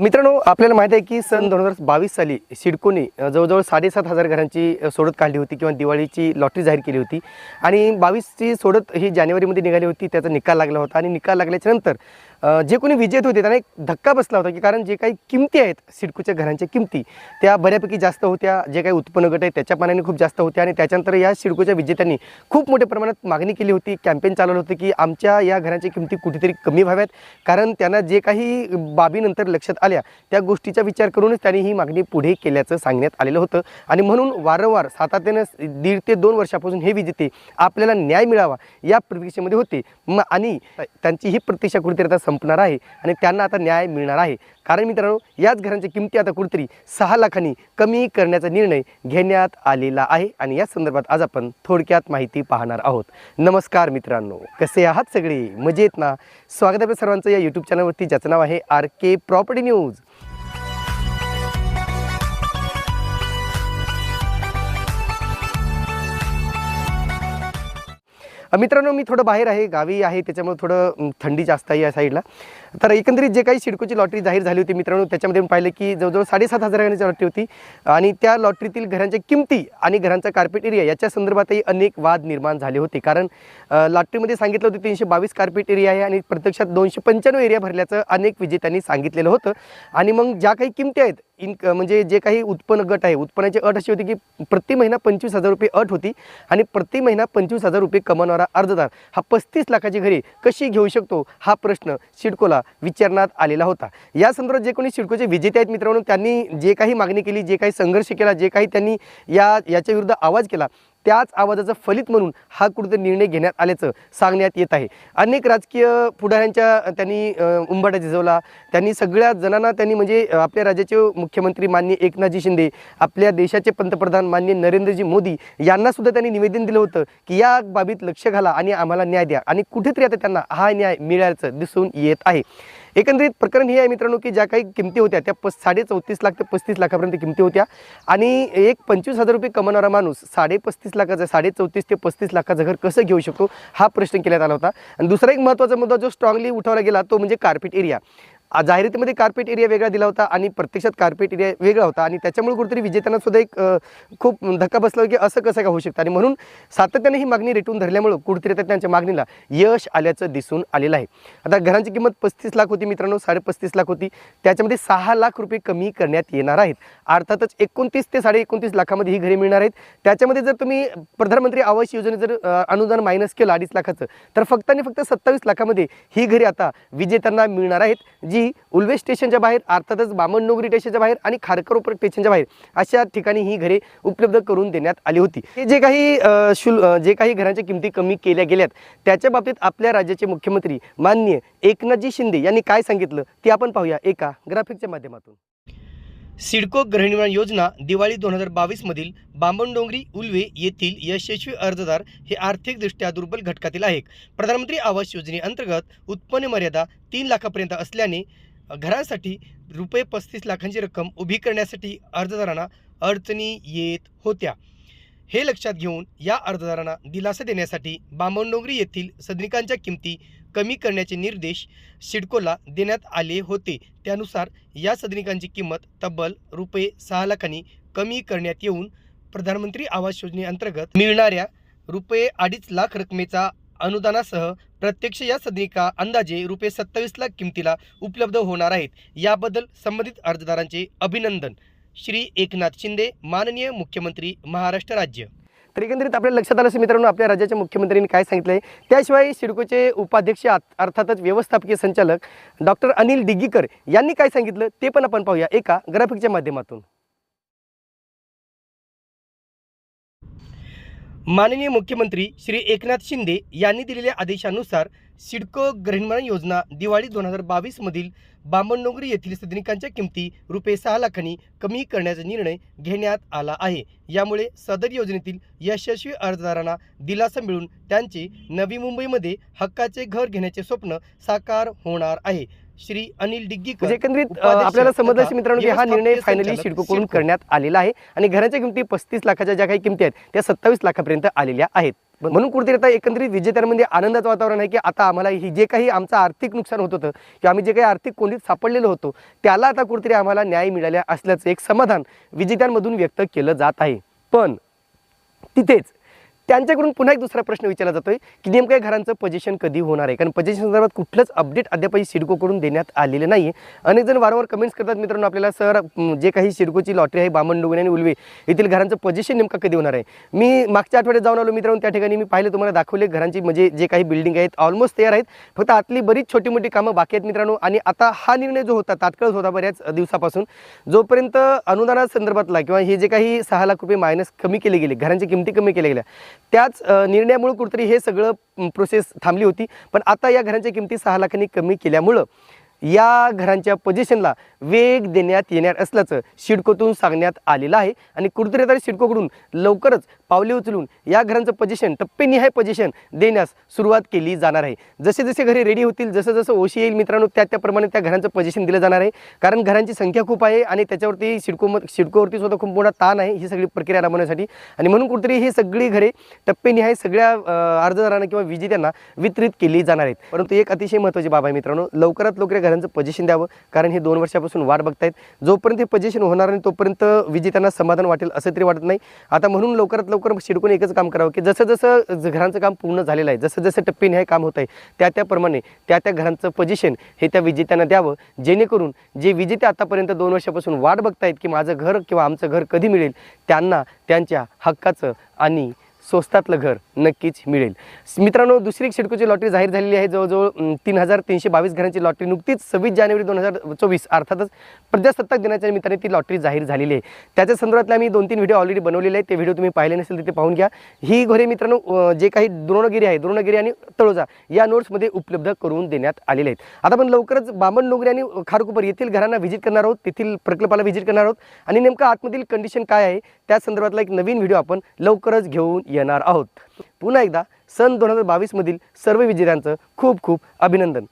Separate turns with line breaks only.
मित्रांनो आपल्याला माहिती आहे की सन दोन हजार बावीस साली सिडकोने जवळजवळ साडेसात हजार घरांची सोडत काढली होती किंवा दिवाळीची लॉटरी जाहीर केली होती. आणि बावीसची सोडत ही जानेवारीमध्ये निघाली होती त्याचा निकाल लागला होता. आणि निकाल लागल्याच्या नंतर जे कोणी विजेत होते त्यांना एक धक्का बसला होता की कारण जे काही किमती आहेत सिडकोच्या घरांच्या किमती त्या बऱ्यापैकी जास्त होत्या. जे काही उत्पन्न गट आहे त्याच्या पाण्याने खूप जास्त होत्या. आणि त्याच्यानंतर या सिडकोच्या विजेत्यांनी खूप मोठ्या प्रमाणात मागणी केली होती. कॅम्पेन चालवलं होतं की आमच्या या घरांच्या किमती कुठेतरी कमी व्हाव्यात. कारण त्यांना जे काही बाबीनंतर लक्षात आल्या. त्या गोष्टीचा विचार करूनच त्यांनी ही मागणी पुढे केल्याचं सांगण्यात आलेलं होतं. आणि म्हणून वारंवार सातत्यानं दीड ते दोन वर्षापासून हे विजेते आपल्याला न्याय मिळावा या प्रतीक्षेमध्ये होते. मग आणि त्यांची ही प्रतीक्षा कुठेतरी आता संपणार आहे आणि त्यांना आता न्याय मिळणार आहे. कारण मित्रांनो याच घरांच्या किमती आता कुठेतरी सहा लाखांनी कमी करण्याचा निर्णय घेण्यात आलेला आहे आणि या संदर्भात आज आपण थोडक्यात माहिती पाहणार आहोत. नमस्कार मित्रांनो कसे आहात सगळे? मजेत ना? स्वागत आहे सर्वांचं या यूट्यूब चॅनलवरती ज्याचं नाव आहे आर के प्रॉपर्टी न्यूज मित्रांनो मी थोडं बाहेर आहे गावी आहे त्याच्यामुळे थोडं थंडी जास्त आहे या साईडला. तर एकंदरीत जे काही शिडकोची लॉटरी जाहीर झाली होती मित्रांनो त्याच्यामध्ये मी पाहिलं की जवळजवळ साडेसात हजार घरांची लॉटरी होती. आणि त्या लॉटरीतील घरांच्या किमती आणि घरांचा कार्पेट एरिया याच्या संदर्भातही अनेक वाद निर्माण झाले होते. कारण लॉटरीमध्ये सांगितलं होतं तीनशे बावीस कार्पेट एरिया आहे आणि प्रत्यक्षात दोनशे पंच्याण्णव एरिया भरल्याचं अनेक विजेत्यांनी सांगितलेलं होतं. आणि मग ज्या काही किमती आहेत इन म्हणजे जे काही उत्पन्न गट आहे उत्पन्नाची अट अशी होती की प्रति महिना पंचवीस हजार रुपये अट होती आणि प्रति महिना पंचवीस हजार रुपये कमावणारा अर्जदार हा पस्तीस लाखाची घरे कशी घेऊ शकतो हा प्रश्न सिडकोला विचारण्यात आलेला होता. या संदर्भात जे कोणी सिडकोचे विजेते आहेत मित्रांनो त्यांनी जे काही मागणी केली जे काही संघर्ष केला जे काही त्यांनी या याच्या विरुद्ध आवाज केला त्याच आवाजाचं फलित म्हणून हा कुठेतरी निर्णय घेण्यात आल्याचं सांगण्यात येत आहे. अनेक राजकीय पुढाऱ्यांच्या त्यांनी उंबाटा झिजवला त्यांनी सगळ्या जणांना त्यांनी म्हणजे आपल्या राज्याचे मुख्यमंत्री माननीय एकनाथजी शिंदे आपल्या देशाचे पंतप्रधान माननीय नरेंद्रजी मोदी यांना सुद्धा त्यांनी निवेदन दिलं होतं की या बाबीत लक्ष घाला आणि आम्हाला न्याय द्या. आणि कुठेतरी आता त्यांना हा न्याय मिळायचं दिसून येत आहे. एकंदरीत प्रकरण हे आहे मित्रांनो की ज्या काही किमती होत्या त्या पस साडे चौतीस लाख ते पस्तीस लाखापर्यंत किमती होत्या. आणि एक पंचवीस हजार रुपये कमावणारा माणूस साडे पस्तीस लाखाचं साडे चौतीस ते पस्तीस लाखाचं घर कसं घेऊ शकतो हा प्रश्न केल्यात आला होता. आणि दुसरा एक महत्त्वाचा मुद्दा जो स्ट्रॉंगली उठवला गेला तो म्हणजे कार्पेट एरिया जाहिरातीमध्ये कार्पेट एरिया वेगळा दिला होता आणि प्रत्यक्षात कार्पेट एरिया वेगळा होता आणि त्याच्यामुळे कुठेतरी विजेत्यांना सुद्धा एक खूप धक्का बसला की असं कसं का होऊ शकतं? आणि म्हणून सातत्याने ही मागणी रेटून धरल्यामुळं कुठेतरी आता त्यांच्या मागणीला यश आल्याचं दिसून आलेलं आहे. आता घरांची किंमत पस्तीस लाख होती मित्रांनो साडेपस्तीस लाख होती. त्याच्यामध्ये सहा लाख रुपये कमी करण्यात येणार आहेत. अर्थातच एकोणतीस ते साडे एकोणतीस लाखामध्ये ही घरे मिळणार आहेत. त्याच्यामध्ये जर तुम्ही प्रधानमंत्री आवास योजने जर अनुदान मायनस केलं अडीच लाखाचं तर फक्त आणि फक्त सत्तावीस लाखामध्ये ही घरे आता विजेत्यांना मिळणार आहेत. जी उल्वे स्टेशनच्या बाहेर अर्थातच बामणनोगरी स्टेशनच्या बाहेर आणि खारकरोपर स्टेशनच्या बाहेर अशा ठिकाणी ही घरे उपलब्ध करून देण्यात आली होती. हे जे काही शुल जे काही घरांच्या किमती कमी केल्या गेल्यात त्याच्या बाबतीत आपल्या राज्याचे मुख्यमंत्री माननीय एकनाथजी शिंदे यांनी काय सांगितलं ते आपण पाहूया एका ग्राफिकच्या माध्यमातून. सिडको गृहनिर्माण योजना दिवाळी दोन हजार बावीसमधील बांबणडोंगरी उल्वे येथील यशस्वी अर्जदार हे आर्थिकदृष्ट्या दुर्बल घटकातील आहेत. प्रधानमंत्री आवास योजनेअंतर्गत उत्पन्न मर्यादा तीन लाखापर्यंत असल्याने घरासाठी रुपये पस्तीस लाखांची रक्कम उभी करण्यासाठी अर्जदारांना अडचणी येत होत्या. हे लक्षात घेऊन या अर्जदारांना दिलासा देण्यासाठी बामणडोंगरी येथील सदनिकांच्या किमती कमी करण्याचे निर्देश सिडकोला देण्यात आले होते. त्यानुसार या सदनिकांची किंमत तब्बल रुपये सहा लाखांनी कमी करण्यात येऊन प्रधानमंत्री आवास योजनेअंतर्गत मिळणाऱ्या रुपये अडीच लाख रकमेचा अनुदानासह प्रत्यक्ष या सदनिका अंदाजे रुपये सत्तावीस लाख किमतीला उपलब्ध होणार आहेत. याबद्दल संबंधित अर्जदारांचे अभिनंदन. श्री एकनाथ शिंदे माननीय मुख्यमंत्री महाराष्ट्र राज्य. तर एकंदरीत आपल्या लक्षात आलं असेल मित्रांनो आपल्या राज्याच्या मुख्यमंत्र्यांनी काय सांगितलं आहे त्याशिवाय सिडकोचे उपाध्यक्ष अर्थातच व्यवस्थापकीय संचालक डॉक्टर अनिल डिग्गीकर यांनी काय सांगितलं ते पण आपण पाहूया एका ग्राफिकच्या माध्यमातून. माननीय मुख्यमंत्री श्री एकनाथ शिंदे यांनी दिलेल्या आदेशानुसार सिडको गृहनिर्माण योजना दिवाळी दोन हजार बावीसमधील बामणडोंगरी येथील सदनिकांच्या किमती रुपये सहा लाखांनी कमी करण्याचा निर्णय घेण्यात आला आहे. यामुळे सदर योजनेतील यशस्वी अर्जदारांना दिलासा मिळून त्यांचे नवी मुंबईमध्ये हक्काचे घर घेण्याचे स्वप्न साकार होणार आहे. श्री अनिल डिग्गीकर एकंदरीत अ,
उपाध्यक्ष
आपल्याला समजलं असेल मित्रांनो की हा निर्णय फायनली सिडकोकडून
सिडको.
करण्यात आलेला आहे आणि घराच्या किमती पस्तीस लाखाच्या ज्या काही किमती आहेत त्या सत्तावीस लाखापर्यंत आलेल्या आहेत. म्हणून कुठेतरी आता एकंदरीत विजेत्यांमध्ये आनंदाचं वातावरण आहे की आता आम्हाला ही जे काही आमचं आर्थिक नुकसान होत होतं किंवा आम्ही जे काही आर्थिक कोंडीत सापडलेलो होतो त्याला आता कुठेतरी आम्हाला न्याय मिळाल्या असल्याचं एक समाधान विजेत्यांमधून व्यक्त केलं जात आहे. पण तिथेच त्यांच्याकडून पुन्हा एक दुसरा प्रश्न विचारला जातोय की नेमकं घरांचं पजेशन कधी होणार आहे? कारण पजेशन संदर्भात कुठलंच अपडेट अद्यापही सिडकोकडून देण्यात आलेलं नाही आहे अनेक जण वारंवार कमेंट्स करतात मित्रांनो आपल्याला सर जे काही सिडकोची लॉटरी आहे बामणडोंगरी आणि उलवे येथील घरांचं पजेशन नेमकं कधी होणार आहे? मी मागच्या आठवड्यात जाऊन आलो मित्रांनो त्या ठिकाणी मी पाहिलं तुम्हाला दाखवले घरांची म्हणजे जे काही बिल्डिंग आहेत ऑलमोस्ट तयार आहेत. फक्त आतली बरीच छोटी मोठी कामं बाकी आहेत मित्रांनो आणि आता हा निर्णय जो होता तात्काळच होता बऱ्याच दिवसापासून जोपर्यंत अनुदानासंदर्भातला किंवा हे जे काही सहा लाख रुपये मायनस कमी केले गेले घरांची किमती कमी केल्या गेल्या त्याच निर्णयामुळं निर्णयामुळे कुठेतरी हे सगळं प्रोसेस थांबली होती. पण आता या घरांच्या किमती सहा लाखांनी कमी केल्यामुळं या घरांच्या पोझिशनला वेग देण्यात येणार असल्याचं सिडकोतून सांगण्यात आलेलं आहे. आणि कुठेतरी शिडकोकडून सिडकोकडून लवकरच पावले उचलून या घरांचं पोझिशन टप्पेनिहाय पोझिशन देण्यास सुरुवात केली जाणार आहे. जसे जसे घरे रेडी होतील जसं जसं ओशी येईल मित्रांनो त्या त्याप्रमाणे त्या घरांचं पोझिशन दिलं जाणार आहे. कारण घरांची संख्या खूप आहे आणि त्याच्यावरती सिडको सिडकोवरती सुद्धा खूप मोठा ताण आहे ही सगळी प्रक्रिया राबवण्यासाठी. आणि म्हणून कुठेतरी ही सगळी घरे टप्पेनिहाय सगळ्या अर्जदारांना किंवा विजेत्यांना वितरित केली जाणार आहेत. परंतु एक अतिशय महत्त्वाची बाब आहे मित्रांनो लवकरात लवकर खेळाडूंचं पजेशन द्यावं. कारण हे दोन वर्षापासून वाट बघतायत. जोपर्यंत हे पजेशन होणार नाही तोपर्यंत विजेत्यांना समाधान वाटेल असं तरी वाटत नाही. आता म्हणून लवकरात लवकर शिडकून एकच काम करावं की जसं जसं ज- घरांचं काम पूर्ण झालेलं आहे जसं जसं टप्प्याने हे काम होत आहे त्या त्याप्रमाणे त्या त्या घरांचं पजेशन हे त्या विजेत्यांना द्यावं. जेणेकरून जे विजेते आतापर्यंत दोन वर्षापासून वाट बघतायत की माझं घर किंवा आमचं घर कधी मिळेल त्यांना त्यांच्या हक्काचं आणि स्वस्तातलं घर नक्कीच मिळेल. मित्रांनो दुसरी एक सिडकोची लॉटरी जाहीर झालेली आहे. जवळजवळ तीन हजार तीनशे बावीस घरांची लॉटरी नुकतीच सव्वीस जानेवारी दोन हजार चोवीस अर्थातच प्रजासत्ताक दिनाच्या निमित्ताने ती लॉटरी जाहीर झालेली आहे. त्याच्या संदर्भातला आम्ही दोन तीन व्हिडिओ ऑलरेडी बनवलेले आहेत. ते व्हिडिओ तुम्ही पाहिले नसेल तर ते पाहून घ्या. ही घरे मित्रांनो जे काही द्रोणगिरी आहे द्रोणगिरी आणि तळोजा या नोट्समध्ये उपलब्ध करून देण्यात आलेले आहेत. आता आपण लवकरच बामण नोगरी आणि खारकुपर येथील घरांना व्हिजिट करणार आहोत. तेथील प्रकल्पाला व्हिजिट करणार आहोत. आणि नेमकं आतमधील कंडिशन काय आहे? त्या संदर्भातला एक नवीन व्हिडिओ आपण लवकरच घेऊन येणार आहोत. पुन्हा एकदा सन दोन हजार बावीसमधील सर्व विजेत्यांचं खूप खूप अभिनंदन.